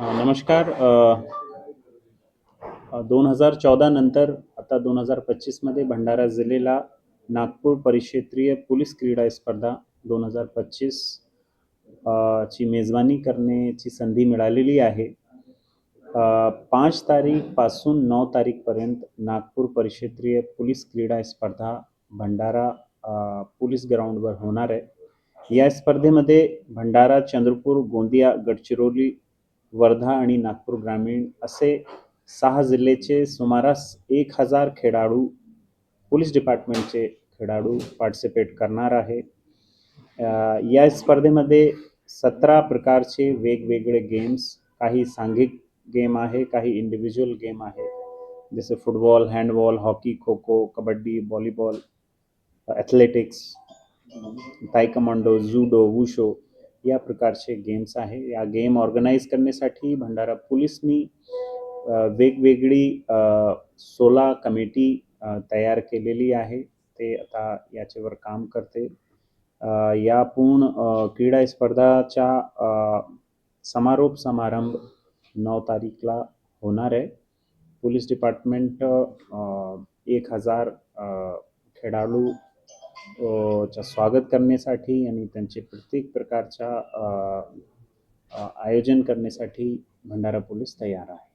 नमस्कार. दोन हजार चौदा नंतर आता दोन हजार पच्चीसमध्ये भंडारा जिल्ह्याला नागपूर परिक्षेत्रीय पोलीस क्रीडा स्पर्धा दोन हजार पच्चीस ची मेजवानी करण्याची संधी मिळालेली आहे. पाच तारीखपासून नऊ तारीखपर्यंत नागपूर परिक्षेत्रीय पोलीस क्रीडा स्पर्धा भंडारा पोलीस ग्राउंडवर होणार आहे. या स्पर्धेमध्ये भंडारा चंद्रपूर गोंदिया गडचिरोली वर्धा आणि नागपूर ग्रामीण असे सहा जिल्ह्याचे सुमारास एक हजार खेळाडू पोलीस डिपार्टमेंटचे खेळाडू पार्टिसिपेट करणार आहे. या स्पर्धेमध्ये सतरा प्रकारचे वेगवेगळे गेम्स काही सांघिक गेम आहे काही इंडिव्हिज्युअल गेम आहे. जसे football handball hockey kho kho kabaddi volleyball athletics taekwondo judo wushu या प्रकारचे गेम्स आहे. या गेम ऑर्गनाईज करण्यासाठी भंडारा पोलिसनी वेगवेगळी सोला कमिटी तयार केलेली आहे. ते आता याच्यावर काम करते. या पूर्ण क्रीडा स्पर्धाच्या समारोप समारंभ नऊ तारीखला होणार आहे. पोलीस डिपार्टमेंट एक हजार खेळाडू च्या स्वागत करण्यासाठी आणि त्यांचे प्रत्येक प्रकारच्या आयोजन करण्यासाठी भंडारा पोलीस तयार आहे.